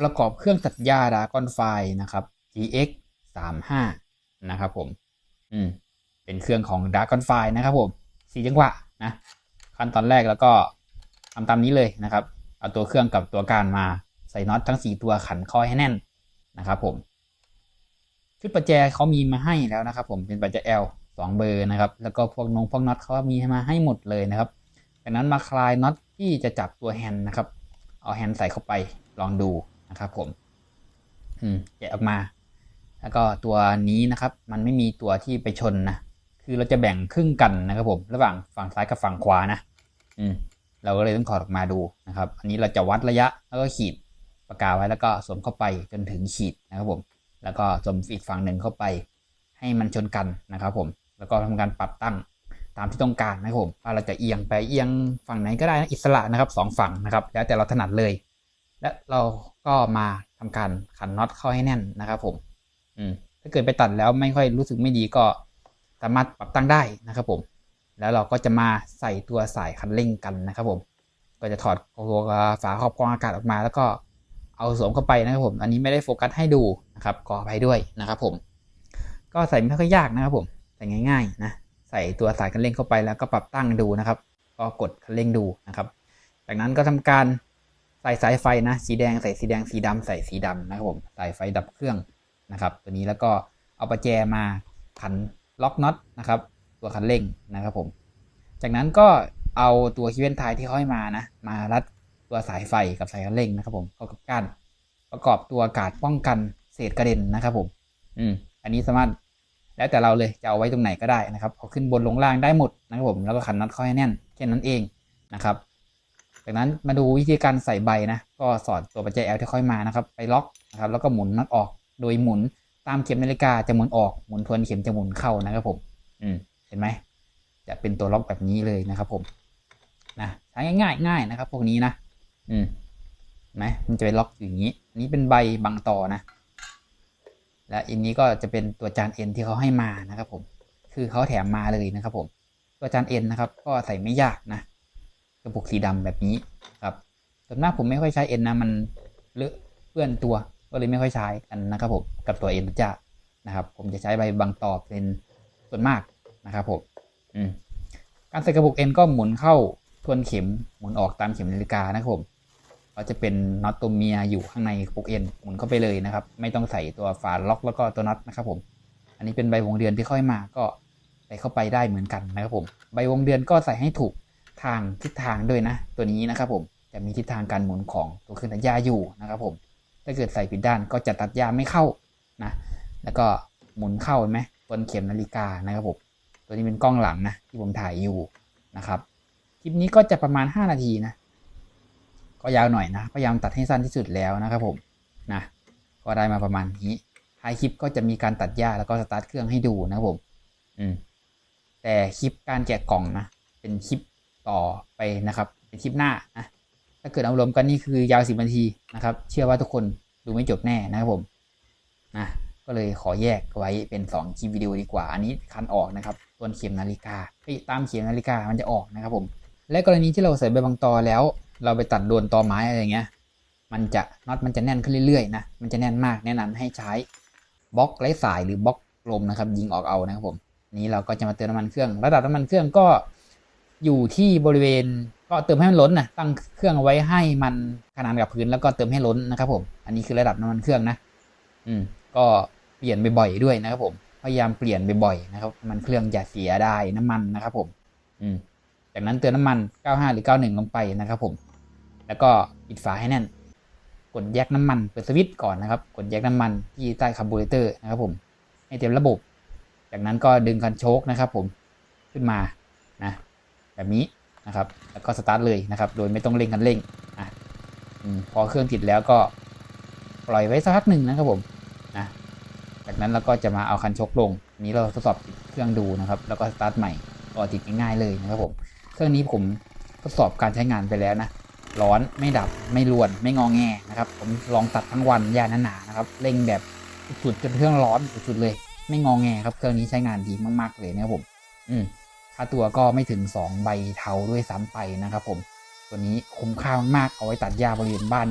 ประกอบเครื่องตัดหญ้าดากอนไฟนะครับ GX 35นะครับผม อืม เป็นเครื่องของดากอนไฟนะครับผมสี่จังหวะนะ ขั้นตอนแรกแล้วก็ทำตามนี้เลยนะครับ เอาตัวเครื่องกับตัวการมาใส่น็อตทั้ง 4 ตัวขันข้อให้แน่นนะครับผม ชุดประแจเขามีมาให้แล้วนะครับผมเป็นประแจ L 2 เบอร์นะครับ แล้วก็พวกนงพวกน็อตเขามีมาให้หมดเลยนะครับจากนั้นมาคลายน็อตที่จะจับตัวแฮนด์นะครับ เอาแฮนด์ใส่เข้าไปลองดู นะครับ ผม อืมแกะออกมา แล้วก็ตัวนี้นะครับ มันไม่มีตัวที่ไปชนนะคือเราจะแบ่งครึ่งกันนะครับผม ระหว่างฝั่งซ้ายกับฝั่งขวานะอืม เราก็เลยต้องถอดออกมาดูนะครับ อันนี้เราจะวัดระยะแล้วก็ขีดปากกาไว้แล้วก็สวมเข้าไปจนถึงขีดนะครับผม แล้วก็สวมอีกฝั่งหนึ่งเข้าไป ให้มันชนกันนะครับ ผม แล้วก็ทำการปรับตั้งตามที่ต้องการนะครับผมว่าเราจะเอียงไปเอียงฝั่งไหนก็ได้นะอิสระนะครับสองฝั่งนะครับ แล้วแต่เราถนัดเลย และเราก็มาทำการขันน็อตเข้าให้แน่นนะครับผม อืมถ้าเกิดไปตัดแล้วไม่ค่อยรู้สึกไม่ดีก็สามารถปรับตั้งได้นะครับผม แล้วเราก็จะมาใส่ตัวสายคันเร่งกันนะครับผม ก็จะถอดตัวฝาครอบกรองอากาศออกมา แล้วก็เอาสวมเข้าไปนะครับผม อันนี้ไม่ได้โฟกัสให้ดูนะครับขออภัยด้วยนะครับผม ก็ใส่ไม่ค่อยยากนะครับผม ใส่ง่าย ๆ นะ ใส่ตัวสายคันเร่งเข้าไปแล้วก็ปรับตั้งดูนะครับ ก็กดคันเร่งดูนะครับ จากนั้นก็ทำการ ใส่สายไฟนะ สีแดงใส่สีแดงสีดำใส่สีดำนะครับผมใส่ไฟดับเครื่องนะครับ ตัวนี้แล้วก็เอาประแจมาขันล็อกน็อตนะครับ ตัวคันเร่งนะครับผม จากนั้นก็เอาตัวคีย์เวนไทยที่เขาให้มานะ มารัดตัวสายไฟกับสายคันเร่งนะครับ ผมเข้ากับก้านประกอบตัวกาดป้องกันเศษกระเด็นนะครับ ผม อืม อันนี้สามารถแล้วแต่เราเลยจะเอาไว้ตรงไหนก็ได้นะครับเอาขึ้นบนลงล่างได้หมดนะครับผมแล้วก็ขันน็อตเข้าให้แน่นแค่นั้นเองนะครับ จากนั้นมาดูวิธีการใส่ใบนะก็สอดตัวปัจจัย L ที่ค่อยมานะครับ ไปล็อกนะครับแล้วก็หมุนน็อตออกโดยหมุนตามเข็มนาฬิกาจะหมุนออกหมุนทวนเข็มจะหมุนเข้านะครับผม อืมเห็นไหมจะเป็นตัวล็อกแบบนี้เลยนะครับ ผมนะใช้ง่ายๆง่ายนะครับ พวกนี้นะอืมไหมมันจะเป็นล็อกอย่างนี้ อันนี้เป็นใบบังต่อนะ และอันนี้ก็จะเป็นตัวจานเอ็นที่เขาให้มานะครับ ผม คือเขาแถมมาเลยนะครับ ผม ตัวจานเอ็นนะครับ ก็ใส่ไม่ยากนะ กระปุกสีดำแบบนี้ครับส่วนมากผมไม่ค่อยใช้เอ็นนะมันเลอะเปื้อนตัวก็เลยไม่ค่อยใช้กันนะครับผมกับตัวเอ็นจะนะครับ ผมจะใช้ใบบางต่อเป็นส่วนมากนะครับผมการใส่กระปุกเอ็นก็หมุนเข้าทวนเข็มหมุนออกตามเข็มนาฬิกานะครับผมก็จะเป็นน็อตตัวเมียอยู่ข้างในกระปุกเอ็นหมุนเข้าไปเลยนะครับ ไม่ต้องใส่ตัวฝาล็อกแล้วก็ตัวน็อตนะครับผมอันนี้เป็นใบวงเดือนที่ค่อยมาก็ใส่เข้าไปได้เหมือนกันนะครับผม ใบวงเดือนก็ใส่ให้ถูก ทางทิศทางด้วยนะ ตัวนี้นะครับผมจะมีทิศทางการหมุนของตัวเครื่องตัดหญ้าอยู่นะครับผมถ้าเกิดใส่ผิดด้านก็จะตัดหญ้าไม่เข้านะแล้วก็หมุนเข้าเห็นไหมบนเข็มนาฬิกานะครับผมตัวนี้เป็นกล้องหลังนะที่ผมถ่ายอยู่นะครับคลิปนี้ก็จะประมาณ 5 นาทีนะ ก็ยาวหน่อยนะพยายามตัดให้สั้นที่สุดแล้วนะครับผมนะก็ได้มาประมาณนี้ท้ายคลิปก็จะมีการตัดหญ้าแล้วก็สตาร์ทเครื่องให้ดูนะครับผม อืมแต่คลิปการแกะกล่องนะ เป็นคลิป ต่อไปนะครับเป็นคลิปหน้านะถ้าเกิดเอารวมกันนี่คือยาวสิบนาทีนะครับ เชื่อว่าทุกคนดูไม่จบแน่นะครับผมนะก็เลยขอแยกไว้เป็น2คลิปวิดีโอดีกว่า อันนี้คันออกนะครับตัวเข็มนาฬิกาตามเข็มนาฬิกามันจะออกนะครับผม และกรณีที่เราใส่ใบบางตอแล้ว เราไปตัดโดนตอไม้อะไรเงี้ย มันจะน็อตมันจะแน่นขึ้นเรื่อยๆนะ มันจะแน่นมากแนะนำให้ใช้บล็อกไร้สายหรือบล็อกลมนะครับ ยิงออกเอานะครับผม นี้เราก็จะมาเติมน้ำมันเครื่อง ระดับน้ำมันเครื่องก็ อยู่ที่บริเวณก็เติมให้มันล้นนะตั้งเครื่องไว้ให้มันขนานกับพื้นแล้วก็เติมให้ล้นนะครับผมอันนี้คือระดับน้ำมันเครื่องนะอืมก็เปลี่ยนบ่อยๆด้วยนะครับผมพยายามเปลี่ยนบ่อยๆนะครับมันเครื่องอย่าเสียได้น้ำมันนะครับผมอืมจากนั้นเติมน้ำมัน 95 หรือ 91 ลงไปนะครับผม แล้วก็ปิดฝาให้แน่น กดแยกน้ำมันเปิดสวิตช์ก่อนนะครับ กดแยกน้ำมันที่ใต้คาร์บูเรเตอร์นะครับผมให้เต็มระบบ จากนั้นก็ดึงคันโชคนะครับผมขึ้นมานะ แบบนี้นะครับแล้วก็สตาร์ทเลยนะครับ โดยไม่ต้องเร่งคันเร่งอะอพอเครื่องติดแล้วก็ปล่อยไว้สักพักหนึ่งนะครับผมนะจากนั้นเราก็จะมาเอาคันชกลงนี้เราทดสอบเครื่องดูนะครับ แล้วก็สตาร์ทใหม่ก็ติดง่ายๆเลยนะครับผมเครื่องนี้ผมทดสอบการใช้งานไปแล้วนะร้อนไม่ดับไม่รวนไม่งองแงนะครับ ผมลองตัดทั้งวันยาหนาๆนะครับเร่งแบบสุดจนเครื่องร้อนสุดๆเลย ไม่งองแงครับเครื่องนี้ใช้งานดีมากๆเลยนะครับผม อืม ค่าตัวก็ไม่ถึง 2 ใบเทาด้วยซ้ำไปนะครับผม ตัวนี้คุ้มค่ามากๆเอาไว้ตัดหญ้าบริเวณบ้าน